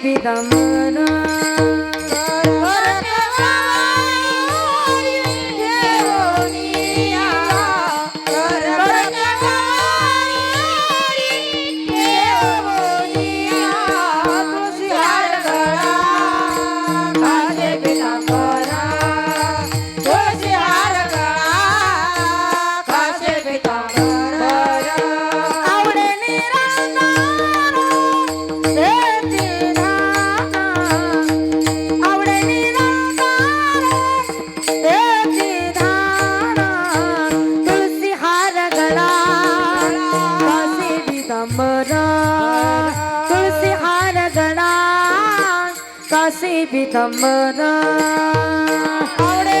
Be the moon. नसीब तमरा आवडे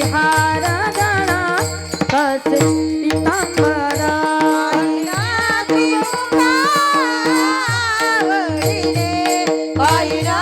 विहार गणा पितांबरा पायरा